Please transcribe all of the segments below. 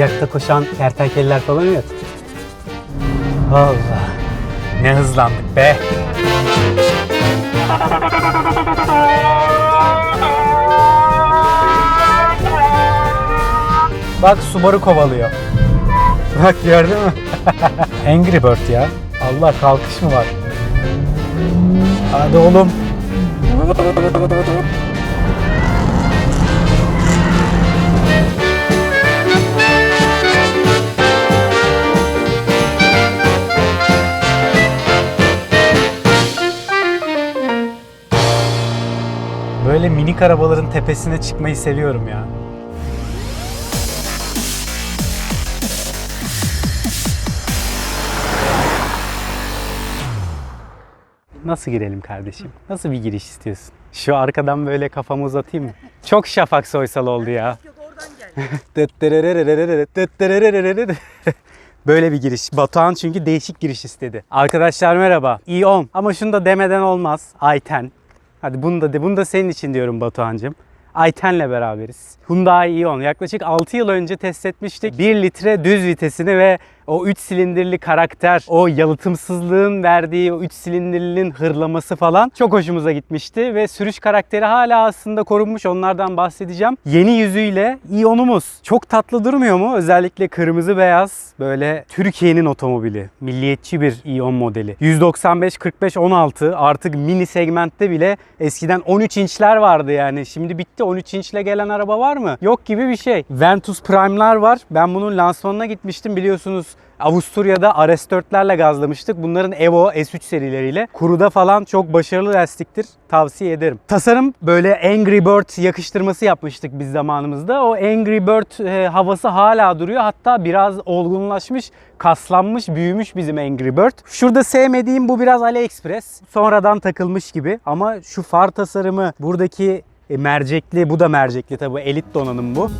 Sıcakta koşan kertenkeleler falan ya. Allah. Ne hızlandık be. Bak Subaru kovalıyor. Bak gördün mü? Angry Bird ya. Allah kalkış mı var? Hadi oğlum. Böyle minik arabaların tepesine çıkmayı seviyorum ya. Nasıl girelim kardeşim? Nasıl bir giriş istiyorsun? Şu arkadan böyle kafamı uzatayım mı? Çok şafak soysal oldu ya. Böyle bir giriş. Batuhan çünkü değişik giriş istedi. Arkadaşlar merhaba. i10 ama şunu da demeden olmaz. i10. Hadi bunu da de, bunu da senin için diyorum Batuhan'cığım. i10'le beraberiz. Hyundai i10 yaklaşık 6 yıl önce test etmiştik. 1 litre düz vitesini ve o 3 silindirli karakter, o yalıtımsızlığın verdiği o 3 silindirlinin hırlaması falan çok hoşumuza gitmişti ve sürüş karakteri hala aslında korunmuş. Onlardan bahsedeceğim. Yeni yüzüyle i10'umuz çok tatlı durmuyor mu? Özellikle kırmızı beyaz böyle Türkiye'nin otomobili. Milliyetçi bir i10 modeli. 195 45 16 artık mini segmentte bile eskiden 13 inçler vardı yani. Şimdi bitti 13 inçle gelen araba var mı? Yok gibi bir şey. Ventus Prime'lar var. Ben bunun lansmanına gitmiştim biliyorsunuz. Avusturya'da RS4'lerle gazlamıştık. Bunların Evo S3 serileriyle. Kuruda falan çok başarılı lastiktir. Tavsiye ederim. Tasarım böyle Angry Bird yakıştırması yapmıştık biz zamanımızda. O Angry Bird e, havası hala duruyor. Hatta biraz olgunlaşmış, kaslanmış, büyümüş bizim Angry Bird. Şurada sevmediğim bu biraz AliExpress. Sonradan takılmış gibi. Ama şu far tasarımı buradaki e, mercekli, bu da mercekli tabi elit donanım bu.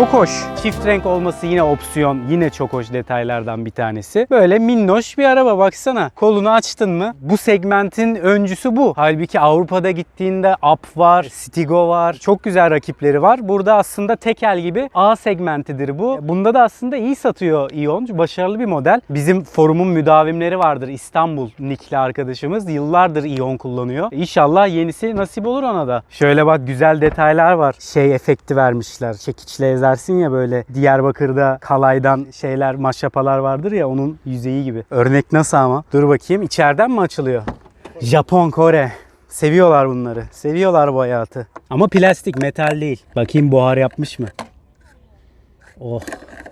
Çok hoş. Çift renk olması yine opsiyon. Yine çok hoş detaylardan bir tanesi. Böyle minnoş bir araba baksana. Kolunu açtın mı? Bu segmentin öncüsü bu. Halbuki Avrupa'da gittiğinde Up var, Stigo var. Çok güzel rakipleri var. Burada aslında tekel gibi A segmentidir bu. Bunda da aslında iyi satıyor Ion. Başarılı bir model. Bizim forumun müdavimleri vardır. İstanbul Nikli arkadaşımız. Yıllardır Ion kullanıyor. İnşallah yenisi nasip olur ona da. Şöyle bak güzel detaylar var. Şey efekti vermişler. Çekiçle ezersin ya böyle Diyarbakır'da kalaydan şeyler maşrapalar vardır ya onun yüzeyi gibi. Örnek nasıl ama? Dur bakayım içeriden mi açılıyor? Japon, Kore. Seviyorlar bunları. Seviyorlar bu hayatı. Ama plastik, metal değil. Bakayım buhar yapmış mı? Oh.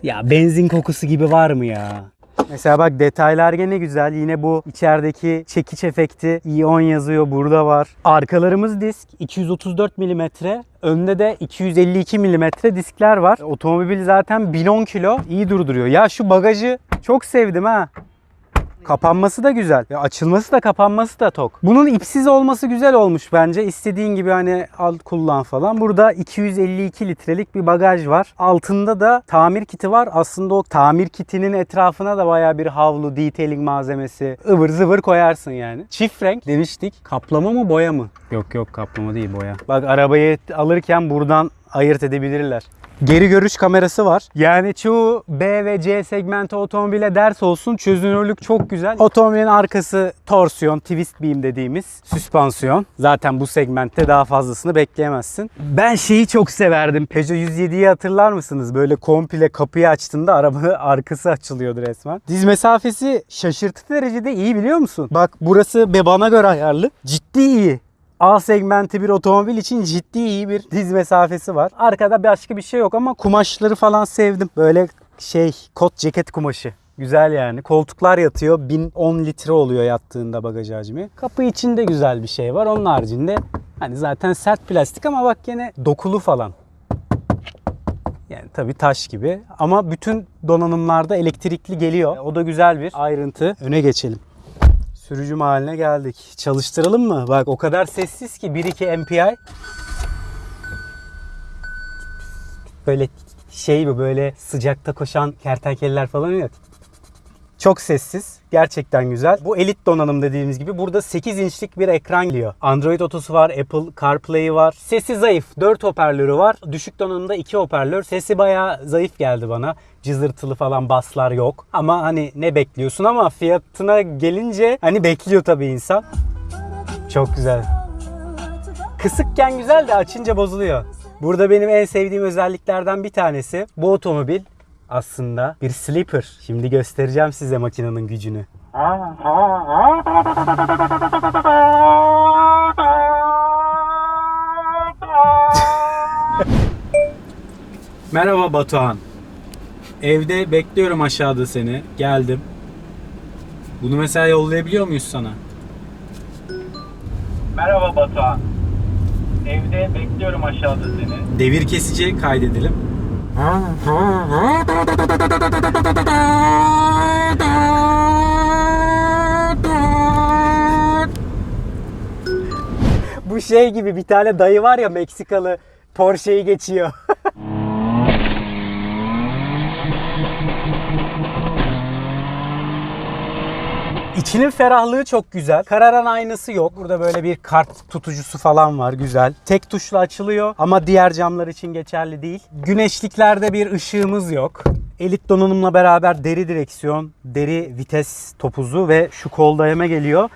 Ya benzin kokusu gibi var mı ya? Mesela bak detaylar gene güzel. Yine bu içerideki çekiç efekti i10 yazıyor burada var. Arkalarımız disk 234 mm. Önde de 252 mm diskler var. Otomobil zaten 1010 kilo. iyi durduruyor. Ya şu bagajı çok sevdim ha. Kapanması da güzel. Ya açılması da kapanması da tok. Bunun ipsiz olması güzel olmuş bence. İstediğin gibi hani al kullan falan. Burada 252 litrelik bir bagaj var. Altında da tamir kiti var. Aslında o tamir kitinin etrafına da baya bir havlu, detailing malzemesi, ıvır zıvır koyarsın yani. Çift renk demiştik. Kaplama mı boya mı? Yok yok kaplama değil boya. Bak arabayı alırken buradan ayırt edebilirler. Geri görüş kamerası var. Yani çoğu B ve C segmenti otomobile ders olsun. Çözünürlük çok güzel. Otomobilin arkası torsiyon, twist beam dediğimiz süspansiyon. Zaten bu segmentte daha fazlasını bekleyemezsin. Ben şeyi çok severdim. Peugeot 107'yi hatırlar mısınız? Böyle komple kapıyı açtığında arabanın arkası açılıyordu resmen. Diz mesafesi şaşırtıcı derecede iyi biliyor musun? Bak burası be bana göre ayarlı. Ciddi iyi. A segmenti bir otomobil için ciddi iyi bir diz mesafesi var. Arkada başka bir şey yok ama kumaşları falan sevdim. Böyle şey kot ceket kumaşı. Güzel yani. Koltuklar yatıyor. 1010 litre oluyor yattığında bagaj hacmi. Kapı içinde güzel bir şey var. Onun haricinde hani zaten sert plastik ama bak gene dokulu falan. Yani tabii taş gibi ama bütün donanımlarda elektrikli geliyor. O da güzel bir ayrıntı. Öne geçelim. Sürücüm haline geldik. Çalıştıralım mı? Bak o kadar sessiz ki 1-2 MPI. Böyle şey mi böyle sıcakta koşan kertenkeleler falan ya. Çok sessiz. Gerçekten güzel. Bu elit donanım dediğimiz gibi burada 8 inçlik bir ekran geliyor. Android Auto'su var, Apple CarPlay'i var. Sesi zayıf. 4 hoparlörü var. Düşük donanımda 2 hoparlör. Sesi bayağı zayıf geldi bana. Cızırtılı falan baslar yok. Ama hani ne bekliyorsun ama fiyatına gelince hani bekliyor tabii insan. Çok güzel. Kısıkken güzel de açınca bozuluyor. Burada benim en sevdiğim özelliklerden bir tanesi bu otomobil aslında bir sleeper. Şimdi göstereceğim size makinenin gücünü. Merhaba Batuhan. Evde bekliyorum aşağıda seni. Geldim. Bunu mesela yollayabiliyor muyuz sana? Merhaba Batuhan. Evde bekliyorum aşağıda seni. Devir kesici kaydedelim. Bu şey gibi bir tane dayı var ya Meksikalı Porsche'yi geçiyor. İçinin ferahlığı çok güzel. Kararan aynası yok. Burada böyle bir kart tutucusu falan var. Güzel. Tek tuşla açılıyor ama diğer camlar için geçerli değil. Güneşliklerde bir ışığımız yok. Elit donanımla beraber deri direksiyon, deri vites topuzu ve şu kol dayama geliyor.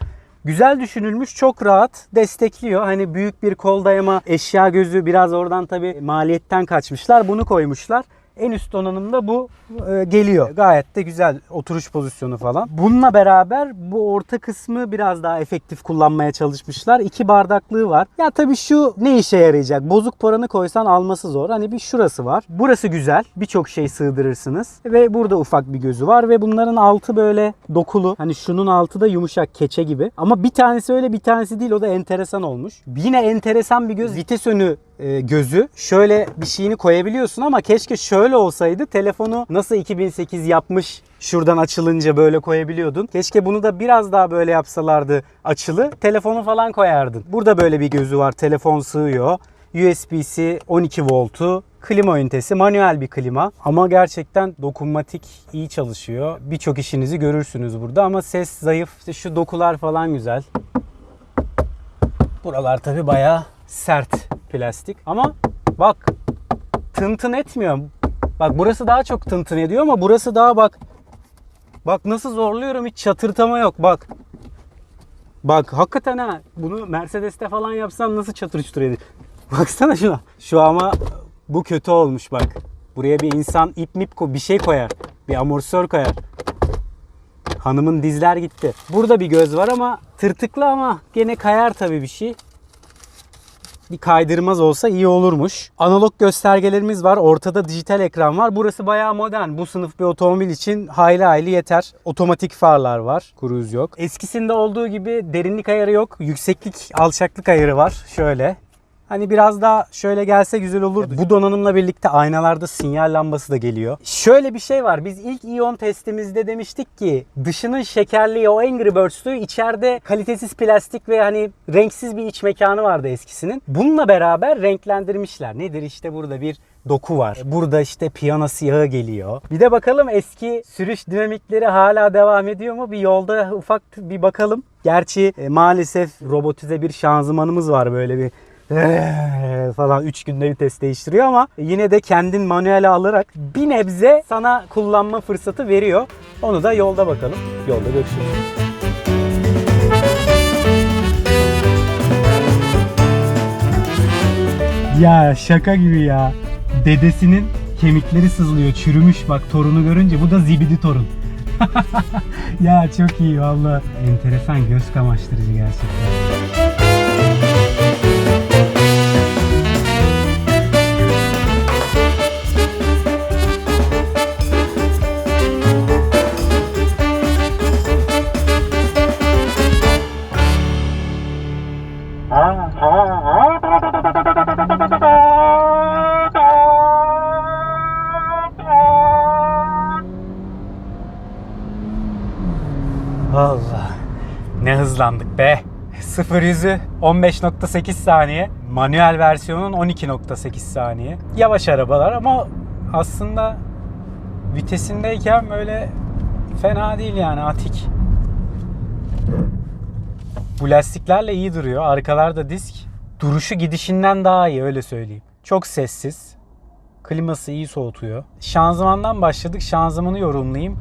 Güzel düşünülmüş, çok rahat destekliyor. Hani büyük bir kol dayama, eşya gözü biraz oradan tabi maliyetten kaçmışlar. Bunu koymuşlar. En üst donanımda bu e, geliyor. Gayet de güzel oturuş pozisyonu falan. Bununla beraber bu orta kısmı biraz daha efektif kullanmaya çalışmışlar. İki bardaklığı var. Ya tabii şu ne işe yarayacak? Bozuk paranı koysan alması zor. Hani bir şurası var. Burası güzel. Birçok şey sığdırırsınız. Ve burada ufak bir gözü var ve bunların altı böyle dokulu. Hani şunun altı da yumuşak keçe gibi. Ama bir tanesi öyle bir tanesi değil. O da enteresan olmuş. Yine enteresan bir göz. Vites önü gözü. Şöyle bir şeyini koyabiliyorsun ama keşke şöyle olsaydı. Telefonu nasıl 2008 yapmış şuradan açılınca böyle koyabiliyordun. Keşke bunu da biraz daha böyle yapsalardı açılı. Telefonu falan koyardın. Burada böyle bir gözü var. Telefon sığıyor. USB-C 12 voltu. Klima ünitesi, manuel bir klima ama gerçekten dokunmatik iyi çalışıyor. Birçok işinizi görürsünüz burada ama ses zayıf. İşte şu dokular falan güzel. Buralar tabi bayağı sert plastik ama bak tın tın etmiyor. Bak burası daha çok tın tın ediyor ama burası daha bak bak nasıl zorluyorum hiç çatırtama yok bak. Bak hakikaten ha bunu Mercedes'te falan yapsan nasıl çatır çutur ediyor. Baksana şuna. Şu ama bu kötü olmuş bak. Buraya bir insan ip mip bir şey koyar. Bir amortisör koyar. Hanımın dizler gitti. Burada bir göz var ama tırtıklı ama gene kayar tabii bir şey. Bir kaydırmaz olsa iyi olurmuş. Analog göstergelerimiz var. Ortada dijital ekran var. Burası bayağı modern. Bu sınıf bir otomobil için hayli hayli yeter. Otomatik farlar var. Cruise yok. Eskisinde olduğu gibi derinlik ayarı yok. Yükseklik, alçaklık ayarı var. Şöyle. Hani biraz daha şöyle gelse güzel olur. Bu donanımla birlikte aynalarda sinyal lambası da geliyor. Şöyle bir şey var. Biz ilk Ion testimizde demiştik ki dışının şekerliği o Angry Birds'tü. içeride kalitesiz plastik ve hani renksiz bir iç mekanı vardı eskisinin. Bununla beraber renklendirmişler. Nedir işte burada bir doku var. Burada işte piyano siyahı geliyor. Bir de bakalım eski sürüş dinamikleri hala devam ediyor mu? Bir yolda ufak bir bakalım. Gerçi e, maalesef robotize bir şanzımanımız var böyle bir falan 3 günde vites değiştiriyor ama yine de kendin manuel alarak bir nebze sana kullanma fırsatı veriyor. Onu da yolda bakalım. Yolda görüşürüz. Ya şaka gibi ya. Dedesinin kemikleri sızlıyor, çürümüş bak torunu görünce. Bu da zibidi torun. ya çok iyi valla. Enteresan göz kamaştırıcı gerçekten. 0 yüzü 15.8 saniye. Manuel versiyonun 12.8 saniye. Yavaş arabalar ama aslında vitesindeyken böyle Fena değil yani atik. Bu lastiklerle iyi duruyor. Arkalarda disk. Duruşu gidişinden daha iyi öyle söyleyeyim. Çok sessiz. Kliması iyi soğutuyor. Şanzımandan başladık. Şanzımanı yorumlayayım.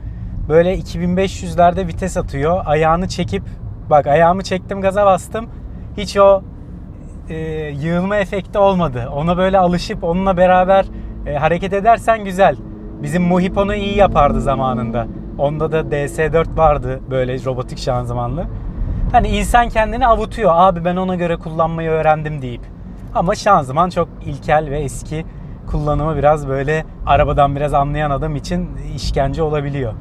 Böyle 2500'lerde vites atıyor. Ayağını çekip bak ayağımı çektim gaza bastım. Hiç o e, yığılma efekti olmadı. Ona böyle alışıp onunla beraber e, hareket edersen güzel. Bizim Muhipo'nu iyi yapardı zamanında. Onda da DS4 vardı böyle robotik şanzımanlı. Hani insan kendini avutuyor. Abi ben ona göre kullanmayı öğrendim deyip. Ama şanzıman çok ilkel ve eski. Kullanımı biraz böyle arabadan biraz anlayan adam için işkence olabiliyor.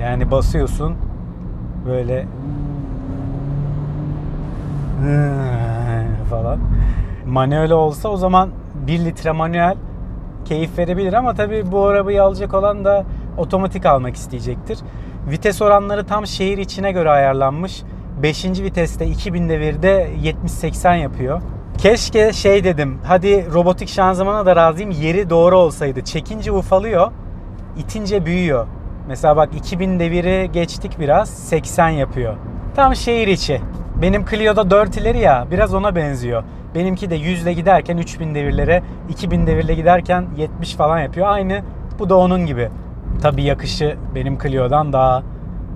Yani basıyorsun böyle falan. Manuel olsa o zaman 1 litre manuel keyif verebilir ama tabii bu arabayı alacak olan da otomatik almak isteyecektir. Vites oranları tam şehir içine göre ayarlanmış. 5. viteste 2000 devirde 70-80 yapıyor. Keşke şey dedim hadi robotik şanzımana da razıyım yeri doğru olsaydı. Çekince ufalıyor, itince büyüyor. Mesela bak 2000 deviri geçtik biraz 80 yapıyor. Tam şehir içi. Benim Clio'da 4 ileri ya biraz ona benziyor. Benimki de 100 ile giderken 3000 devirlere, 2000 devirle giderken 70 falan yapıyor. Aynı bu da onun gibi. Tabii yakışı benim Clio'dan daha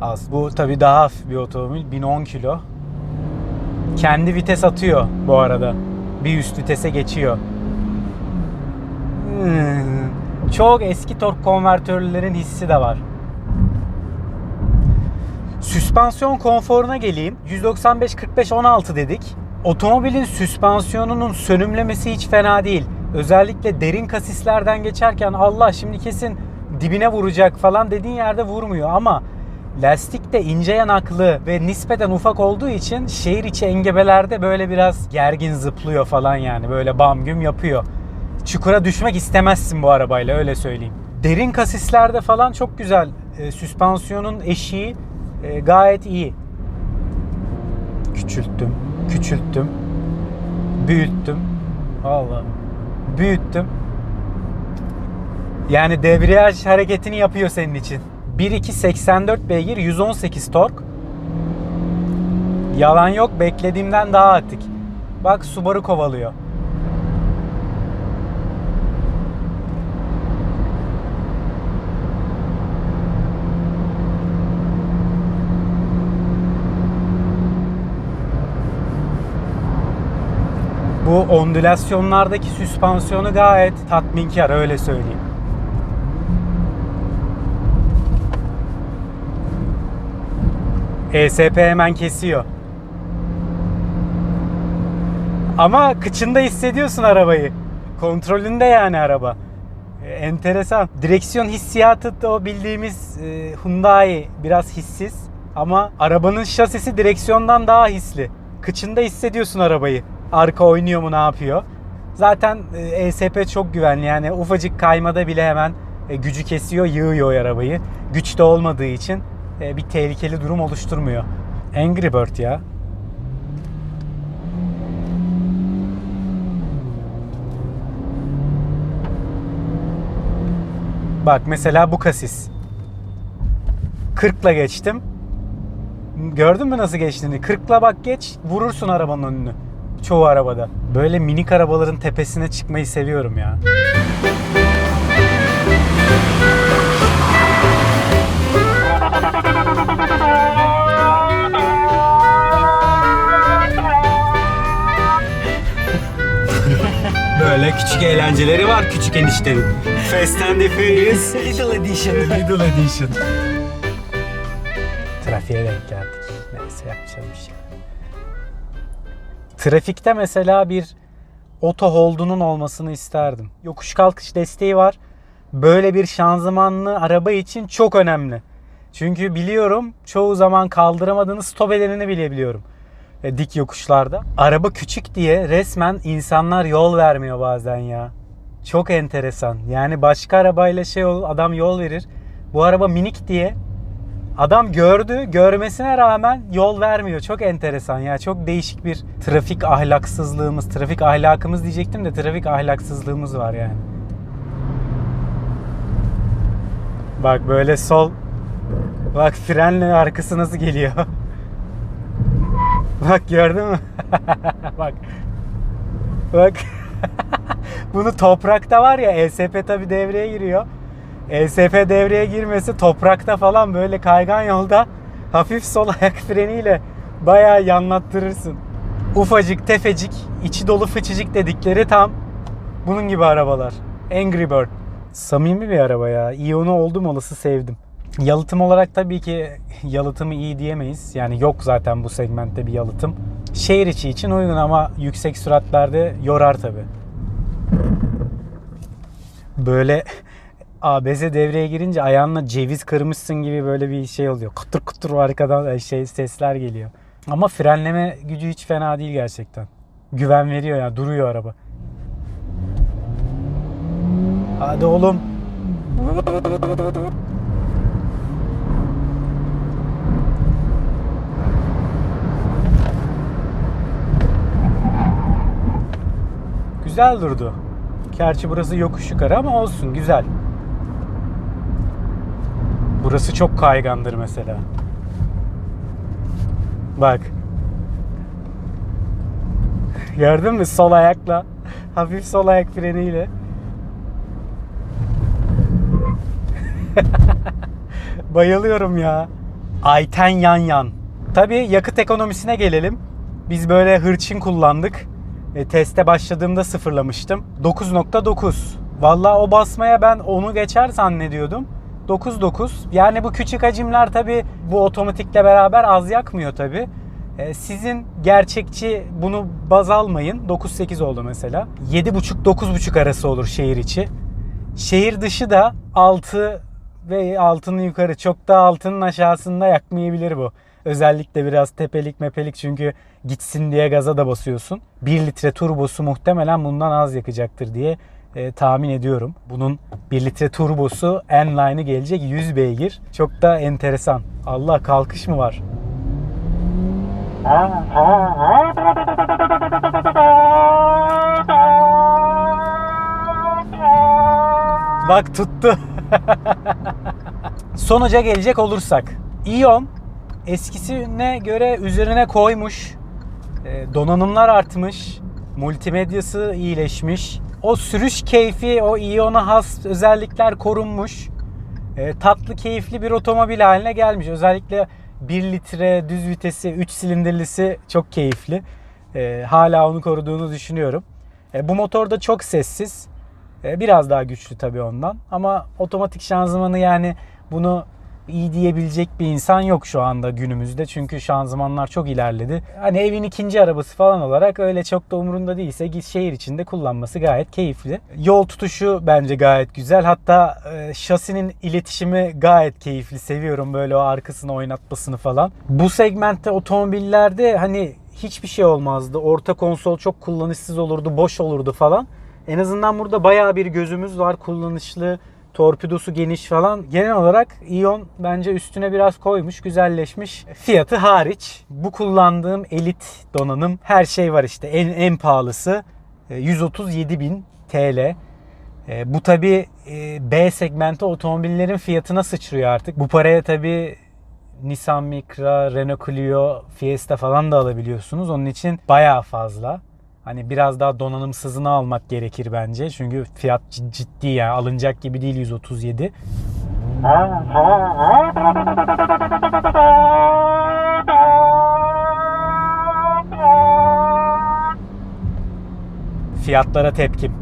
az. Bu tabii daha hafif bir otomobil. 1010 kilo. Kendi vites atıyor bu arada. Bir üst vitese geçiyor. Hmm. Çok eski tork konvertörlerin hissi de var. Süspansiyon konforuna geleyim. 195 45 16 dedik. Otomobilin süspansiyonunun sönümlemesi hiç fena değil. Özellikle derin kasislerden geçerken Allah şimdi kesin dibine vuracak falan dediğin yerde vurmuyor ama lastik de ince yanaklı ve nispeten ufak olduğu için şehir içi engebelerde böyle biraz gergin zıplıyor falan yani böyle bam güm yapıyor. Çukura düşmek istemezsin bu arabayla öyle söyleyeyim. Derin kasislerde falan çok güzel. E, süspansiyonun eşiği e, gayet iyi. Küçülttüm, küçülttüm, büyüttüm. Vallahi büyüttüm. Yani debriyaj hareketini yapıyor senin için. 1.2 beygir 118 tork. Yalan yok beklediğimden daha atik. Bak Subaru kovalıyor. Bu ondülasyonlardaki süspansiyonu gayet tatminkar öyle söyleyeyim. ESP hemen kesiyor. Ama kıçında hissediyorsun arabayı. Kontrolünde yani araba. E, enteresan. Direksiyon hissiyatı da o bildiğimiz e, Hyundai biraz hissiz. Ama arabanın şasisi direksiyondan daha hisli. Kıçında hissediyorsun arabayı. Arka oynuyor mu ne yapıyor. Zaten e, ESP çok güvenli yani ufacık kaymada bile hemen e, gücü kesiyor, yığıyor arabayı. Güçte olmadığı için e, bir tehlikeli durum oluşturmuyor. Angry Bird ya. Bak mesela bu kasis. 40'la geçtim. Gördün mü nasıl geçtiğini? 40'la bak geç vurursun arabanın önünü. Çoğu arabada. Böyle minik arabaların tepesine çıkmayı seviyorum ya. Böyle küçük eğlenceleri var küçük eniştenin. Fast and the Furious Little Edition. Little Edition. Trafiğe denk geldik. Neyse yapacağım bir şey. Trafikte mesela bir oto hold'unun olmasını isterdim. Yokuş kalkış desteği var. Böyle bir şanzımanlı araba için çok önemli. Çünkü biliyorum çoğu zaman kaldıramadığınız stop edenini bile biliyorum. E, dik yokuşlarda. Araba küçük diye resmen insanlar yol vermiyor bazen ya. Çok enteresan. Yani başka arabayla şey ol, adam yol verir. Bu araba minik diye adam gördü, görmesine rağmen yol vermiyor. Çok enteresan ya. Çok değişik bir trafik ahlaksızlığımız, trafik ahlakımız diyecektim de trafik ahlaksızlığımız var yani. Bak böyle sol Bak frenle arkası nasıl geliyor. Bak gördün mü? Bak. Bak. Bunu toprakta var ya ESP tabi devreye giriyor. ESP devreye girmesi toprakta falan böyle kaygan yolda hafif sol ayak freniyle bayağı yanlattırırsın. Ufacık tefecik içi dolu fıçıcık dedikleri tam bunun gibi arabalar. Angry Bird. Samimi bir araba ya. İyonu oldum olası sevdim. Yalıtım olarak tabii ki yalıtımı iyi diyemeyiz. Yani yok zaten bu segmentte bir yalıtım. Şehir içi için uygun ama yüksek süratlerde yorar tabii. Böyle ABS devreye girince ayağınla ceviz kırmışsın gibi böyle bir şey oluyor. Kıtır kıtır arkadan şey sesler geliyor. Ama frenleme gücü hiç fena değil gerçekten. Güven veriyor ya duruyor araba. Hadi oğlum. Güzel durdu. Gerçi burası yokuş yukarı ama olsun güzel. Burası çok kaygandır mesela. Bak. Gördün mü sol ayakla hafif sol ayak freniyle. Bayılıyorum ya. Ayten yan yan. Tabii yakıt ekonomisine gelelim. Biz böyle hırçın kullandık. E, teste başladığımda sıfırlamıştım. 9.9. Vallahi o basmaya ben onu geçer zannediyordum. 9.9. Yani bu küçük hacimler tabi bu otomatikle beraber az yakmıyor tabi. E, sizin gerçekçi bunu baz almayın. 9.8 oldu mesela. 7.5-9.5 arası olur şehir içi. Şehir dışı da 6 ve altının yukarı çok da altının aşağısında yakmayabilir bu. Özellikle biraz tepelik mepelik çünkü gitsin diye gaza da basıyorsun. 1 litre turbosu muhtemelen bundan az yakacaktır diye e, tahmin ediyorum. Bunun 1 litre turbosu N-Line'ı gelecek 100 beygir. Çok da enteresan. Allah kalkış mı var? Bak tuttu. Sonuca gelecek olursak. Ion eskisine göre üzerine koymuş. E, donanımlar artmış. Multimedyası iyileşmiş. O sürüş keyfi, o Ion'a has özellikler korunmuş. E, tatlı, keyifli bir otomobil haline gelmiş. Özellikle 1 litre düz vitesi, 3 silindirlisi çok keyifli. E, hala onu koruduğunu düşünüyorum. E, bu motor da çok sessiz. E, biraz daha güçlü tabii ondan. Ama otomatik şanzımanı yani bunu iyi diyebilecek bir insan yok şu anda günümüzde. Çünkü şanzımanlar çok ilerledi. Hani evin ikinci arabası falan olarak öyle çok da umurunda değilse şehir içinde kullanması gayet keyifli. Yol tutuşu bence gayet güzel. Hatta e, şasinin iletişimi gayet keyifli. Seviyorum böyle o arkasını oynatmasını falan. Bu segmentte otomobillerde hani hiçbir şey olmazdı. Orta konsol çok kullanışsız olurdu, boş olurdu falan. En azından burada bayağı bir gözümüz var. Kullanışlı, torpidosu geniş falan. Genel olarak Ion bence üstüne biraz koymuş, güzelleşmiş. Fiyatı hariç bu kullandığım elit donanım her şey var işte. En, en pahalısı e, 137 bin TL. E, Bu tabi B segmenti otomobillerin fiyatına sıçrıyor artık. Bu paraya tabi Nissan Micra, Renault Clio, Fiesta falan da alabiliyorsunuz. Onun için bayağı fazla. Hani biraz daha donanımsızını almak gerekir bence. Çünkü fiyat cid- ciddi yani alınacak gibi değil 137. Fiyatlara tepkim.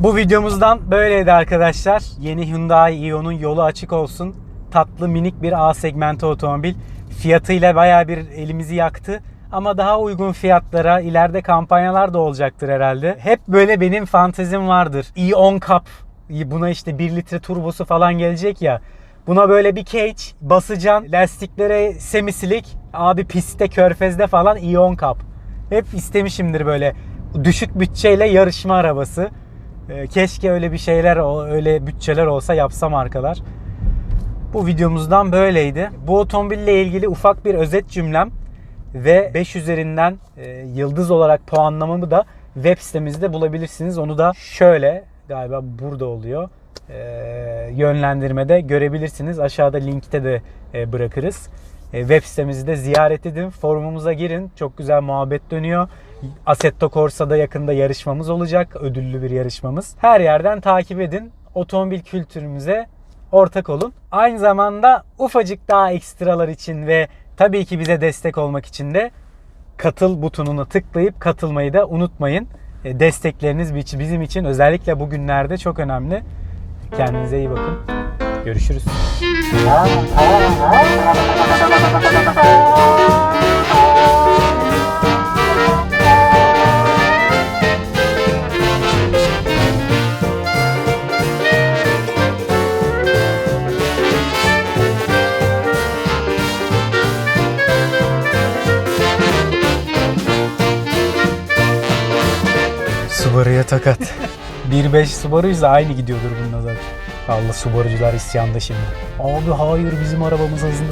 Bu videomuzdan böyleydi arkadaşlar. Yeni Hyundai Ion'un yolu açık olsun. Tatlı minik bir A segmenti otomobil. Fiyatıyla bayağı bir elimizi yaktı. Ama daha uygun fiyatlara ileride kampanyalar da olacaktır herhalde. Hep böyle benim fantezim vardır. Ion Cup. Buna işte 1 litre turbosu falan gelecek ya. Buna böyle bir cage basacaksın. Lastiklere semisilik. Abi pistte, körfezde falan Ion Cup. Hep istemişimdir böyle düşük bütçeyle yarışma arabası. Ee, Keşke öyle bir şeyler, öyle bütçeler olsa yapsam arkalar. Bu videomuzdan böyleydi. Bu otomobille ilgili ufak bir özet cümlem ve 5 üzerinden e, yıldız olarak puanlamamı da web sitemizde bulabilirsiniz. Onu da şöyle galiba burada oluyor. e, yönlendirmede görebilirsiniz. Aşağıda linkte de e, bırakırız. E, web sitemizi de ziyaret edin. Forumumuza girin. Çok güzel muhabbet dönüyor. Assetto Corsa'da yakında yarışmamız olacak. Ödüllü bir yarışmamız. Her yerden takip edin. Otomobil kültürümüze ortak olun. Aynı zamanda ufacık daha ekstralar için ve tabii ki bize destek olmak için de katıl butonuna tıklayıp katılmayı da unutmayın. E, Destekleriniz bi- bizim için özellikle bugünlerde çok önemli. Kendinize iyi bakın. Görüşürüz. Subaru'ya tokat. 1.5 Subaru'ysa aynı gidiyordur bununla zaten. Allah Subaru'cular isyanda şimdi. Abi hayır bizim arabamız hızlı.